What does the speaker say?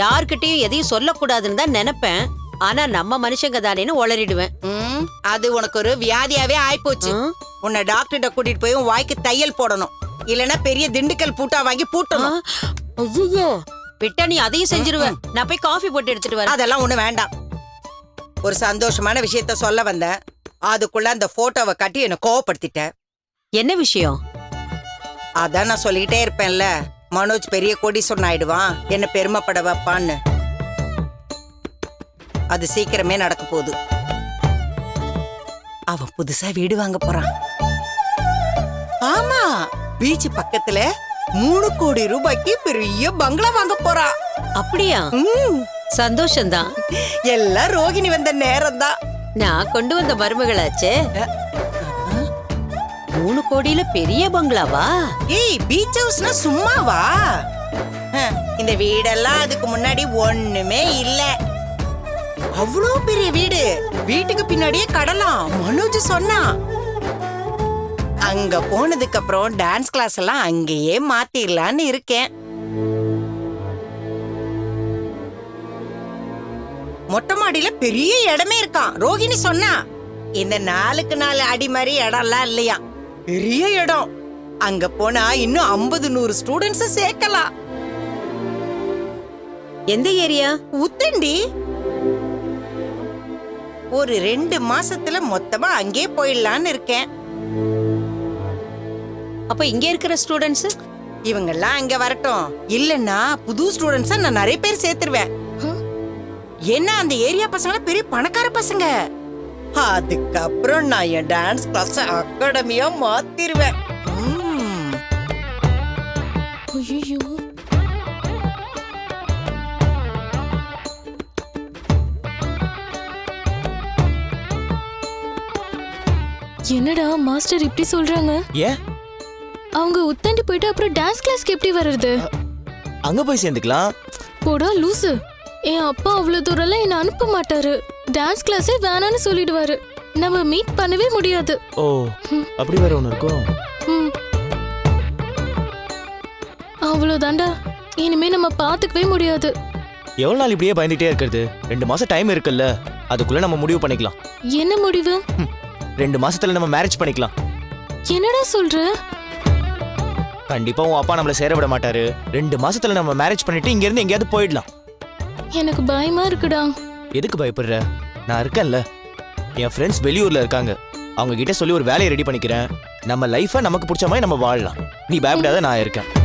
யார்கிட்டயும் எதையும் சொல்லக்கூடாதுன்னு தான் நினைப்பேன். ஆனா நம்ம மனுஷங்க தானேன்னு உளறிடுவேன். ம், அது உனக்கு ஒரு வியாதியாவே ஆயிப்போச்சு. உன்னை டாக்டர்கிட்ட கூட்டிட்டு போய் உன் வாய்க்கு தையல் போடணும். இல்லனா பெரிய திண்டுக்கல் பூட்டா வாங்கி பூட்டணும். ஐயோ விட்டா நீ அதையும் செஞ்சிருவ. நான் போய் காஃபி போட்டு எடுத்துட்டு வரேன். அதெல்லாம் ஒண்ணு வேண்டாம். ஒரு சந்தோஷமான விஷயத்த சொல்ல வந்தேன் அதுக்குள்ள அந்த போட்டோவை கட்டி என்ன கோவப்படுத்திட்ட. என்ன விஷயம்? அதான் நான் சொல்லிக்கிட்டே இருப்பேன்ல. மனோஜ் பெரிய கோடீஸ்வரன் ஆயிடுவான் என்ன பெருமைப்பட வைப்பான்னு. அது சீக்கிரமே நடக்க போகுது. அவன் புதுசா வீடு வாங்க போறான் ஆமா பீச் பக்கத்துல மூணு கோடி ரூபாய்க்கு பெரிய பங்களா வாங்க போறான் அப்படியா? சந்தோஷம்தான். எல்லாம் ரோகிணி வந்த நேரம் தான் நான் கொண்டு வந்த மருமகளாச்சே. மூணு கோடியில பெரிய பங்களாவா? ஏய் பீச் ஹவுஸ்னா சும்மாவா? இந்த வீடெல்லாம் அதுக்கு முன்னாடி ஒண்ணுமே இல்ல. அவ்வளோ பெரிய வீடு. வீட்டுக்கு பின்னாடியே கடலாம் மனோஜ் சொன்னா. அங்க போனதுக்கு அப்புறம் டான்ஸ் கிளாஸ் எல்லாம் அங்கேயே மாத்திடலான்னு இருக்கேன். மொட்டை மாடியில பெரிய இடமே இருக்கான் ரோகிணி சொன்னா இந்த நாளுக்கு நாலு அடி மாதிரி இடம்லாம் இல்லையா பெரிய இடம். அங்க போனா இன்னும் ஐம்பது நூறு ஸ்டூடெண்ட்ஸ் சேர்க்கலாம். எந்த ஏரியா? உத்தண்டி. ஒரு ரெண்டு மாசத்துல மொத்தமா அங்கே போயிடலான்னு இருக்கேன். அப்ப இங்க இருக்கிற ஸ்டூடெண்ட்ஸ் இவங்கெல்லாம் அங்க வரட்டும். இல்லன்னா புது ஸ்டூடெண்ட்ஸா நான் நிறைய பேர் சேர்த்துருவேன். ஏன்னா அந்த ஏரியா பசங்க பெரிய பணக்கார பசங்க. அதுக்கப்புறம் நான் என் டான்ஸ் கிளாஸ் அகாடமியா மாத்திருவேன். என்னடா மாஸ்டர் இப்படி சொல்றாங்க? ஏன்? அவங்க உத்தாண்டி போயிட்டு அப்புறம் டான்ஸ் கிளாஸ்க்கு எப்படி வர்றது? அங்க போய் சேர்ந்துக்கலாம். போடா லூசு. என் அப்பா அவ்வளவு தூரம்லாம் என்ன அனுப்ப மாட்டாரு. டான்ஸ் கிளாஸே வேணான்னு சொல்லிடுவாரு. நம்ம மீட் பண்ணவே முடியாது. ஓ அப்படி வேற ஒண்ணு இருக்கும்? ம். அவ்வளவுதான்டா இனிமே நம்ம பாத்துக்கவே முடியாது. எவ்வளவு நாள் இப்படியே பயந்துட்டே இருக்கிறது? ரெண்டு மாசம் டைம் இருக்குல்ல. அதுக்குள்ள நம்ம முடிவு பண்ணிக்கலாம். என்ன முடிவு? ரெண்டு மாசத்துல நம்ம மேரேஜ் பண்ணிக்கலாம். என்னடா சொல்ற? கண்டிப்பா உன் அப்பா நம்மள சேர விட மாட்டாரு. ரெண்டு மாசத்துல நம்ம மேரேஜ் பண்ணிட்டு இங்க இருந்து எங்கேயாவது போயிடலாம். எனக்கு பயமா இருக்குடா. எதுக்கு பயப்படுற? நான் இருக்கேன்ல. என் ஃப்ரெண்ட்ஸ் வெளியூர்ல இருக்காங்க. அவங்க கிட்ட சொல்லி ஒரு வேலையை ரெடி பண்ணிக்கிறேன். நம்ம லைஃபை நமக்கு பிடிச்ச மாதிரி நம்ம வாழலாம். நீ பயப்படாத நான் இருக்கேன்.